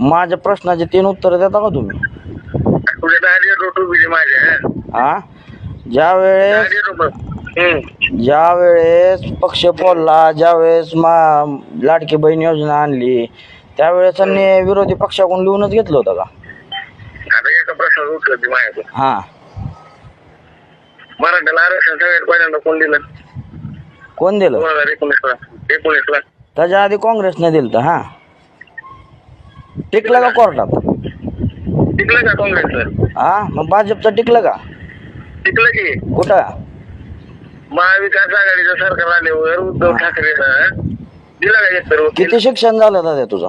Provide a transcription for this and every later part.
माझ्या प्रश्नाचे तीन उत्तर देता का तुम्ही? तुझ्या दारी रोट उभी आहे माझ्या. हा? ज्या वेळेस दारी रोट हम्म. ज्या वेळेस पक्ष फोडला ज्या वेळेस मा लाडकी बहीण योजना आणली त्यावेळेस त्यांनी विरोधी पक्षाकडून लिहूनच घेतलं होतं का? आता एका प्रश्नाचं उत्तर दे माझ्याकडून हा. मराठ्याला आरक्षण सगळ्यात पहिल्यांदा कोण दिलं? कोण दिलं? दोन हजार एकोणीसला. एकोणीसला. त्याच्या आधी काँग्रेसने दिलं तर हा. टिकलं का कोर्टात? टिकलं का काँग्रेसचं हा मग भाजपचं टिकलं का? टिकलं की. कुठं? महाविकास आघाडीचं सरकार आल्यावर उद्धव ठाकरेनं दिला का वकील? किती शिक्षण झालं दादा तुझं?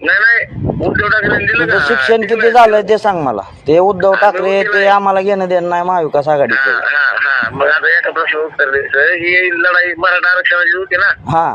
नाही नाही. उद्धव ठाकरेने दिलं तुझं का? शिक्षण किती? झालंय ते सांग मला. ते उद्धव ठाकरे ते आम्हाला घेणं देणं नाही महाविकास हा आघाडीचं. हा हा मग आता एका प्रश्न उत्तर द्यायचं. ही लढाई मराठा आरक्षणाची होती ना? हा.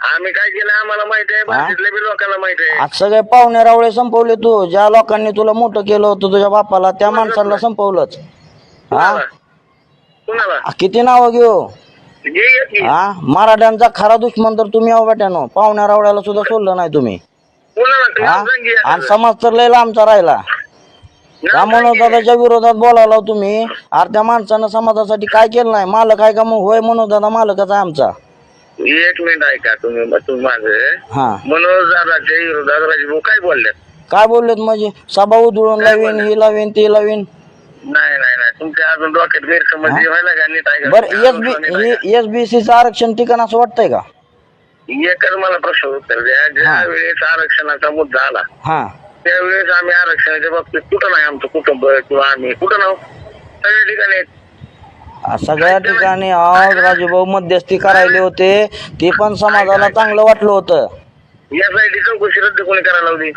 आम्ही काय केलं आम्हाला माहीत आहे? बी लोकांना माहीत आहे. आज सगळे पाहुणे रावळे संपवले तू. ज्या लोकांनी तुला मोठं केलं होतं तुझ्या बापाला त्या माणसाला संपवलंच. हा कुणाला? कुणाला? आ, किती नावं घेऊ? घे ये की. हा मराठ्यांचा खरा दुश्मन तर तुम्ही आहो बेट्यानो. पाहुण्या रावळ्याला सुद्धा सोडलं नाही तुम्ही. कुणाला? हा नाव सांग की आणि. समाज तर लय लांबचा राहिला. त्या नाव सांग की. मनोदादाच्या विरोधात बोलावला तुम्ही अरे त्या माणसानं समाजासाठी काय केलं नाही? मालक आहे का मग? होय मनोदादा मालकच आहे आमचा. एक मिनिट ऐका तुम्ही तुम्ही माझं हा. मनोज दादाच्या विरोधात राजभाऊ काय बोलले काय बोललेत म्हणजे सभा उधळून लावीन ही लावीन ती लावीन. नाही नाही नाही. तुमच्या अजून डोक्यात गैरसमज हा? व्हायला का नीट ऐका? बर अजून नीट ऐका. एसबी एसबीसीचं आरक्षण ठिकाण असं वाटतंय का? एकच मला प्रश्न उत्तर द्या. ज्या हा. वेळेस आरक्षणाचा मुद्दा आला हा. त्यावेळेस आम्ही आरक्षणाच्या बाबतीत कुठं नाही? आमचं कुटुंब किंवा आम्ही कुठं नाव? सगळ्या ठिकाणी आहेत. सगळ्या ठिकाणी आज राजूभाऊ मध्यस्थी करायले होते. ते पण समाजाला चांगलं वाटलं होतं. यासाठी चौकशी रद्द कोणी करायला लावली?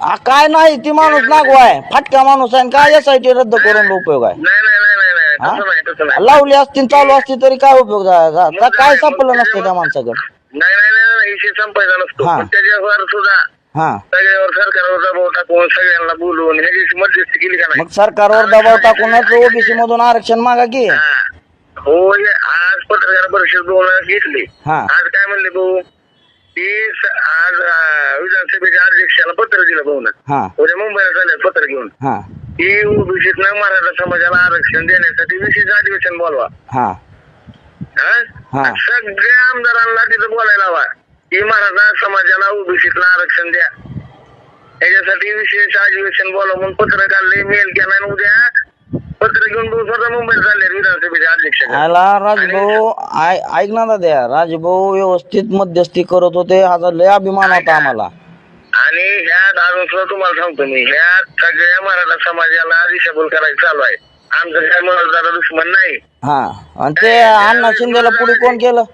आ, काय नाही ती माणूस नागवाय फाटका माणूस आहे आणि काय यासाठी रद्द करून उपयोग आहे? नाही नाही नाही नाही नाही? तसं नाही तसं नाही. लावली असती चालू असती तरी काय उपयोग झाला काय संपलं नसतं त्या माणसाकडे? नाही नाही नाही नाही. विषय संपायचा नसतो. हा. पण त्याच्यावर सुद्धा हा. सगळ्यावर दबाव टाकून सगळ्यांना बोलवून ह्याची मध्यस्थी केली का नाही? सरकारवर दबाव टाकूनच ओबीसी मधून आरक्षण मागा की. हा. हो हे आज पत्रकार परिषद वेळा घेतली. हा. आज काय म्हणले भाऊ? स- आज अं, विधानसभेच्या अध्यक्षाला पत्र दिलं भाऊ हा. उद्या मुंबईला चालले पत्र घेऊन. हा. की ओबीसीत मराठा समाजाला आरक्षण देण्यासाठी विशेष अधिवेशन बोलवा. हा. हा? हा. सगळ्या आमदारांना तिथं बोलायला हवा. की मराठा समाजाला ओबीसीतलं आरक्षण द्या. त्याच्यासाठी विशेष अधिवेशन बोलवा म्हणून पत्र काढले मेल केला आणि उद्या पत्र घेऊन स्वतः मुंबईत चालले विधानसभेचे अध्यक्ष. आला राजभाऊ आय ऐक ना दाद्या राजभाऊ व्यवस्थित मध्यस्थी करत होते. हा लय अभिमान होता आम्हाला. आणि ह्यात अजून सुद्धा तुम्हाला सांगतो मी ह्यात सगळ्या मराठा समाजाला दिशाभूल करायचं चालू आहे. आमचं काय दादा दुश्मन नाही. हा. आणि ते अण्णा शिंदेला पुढे कोण केलं?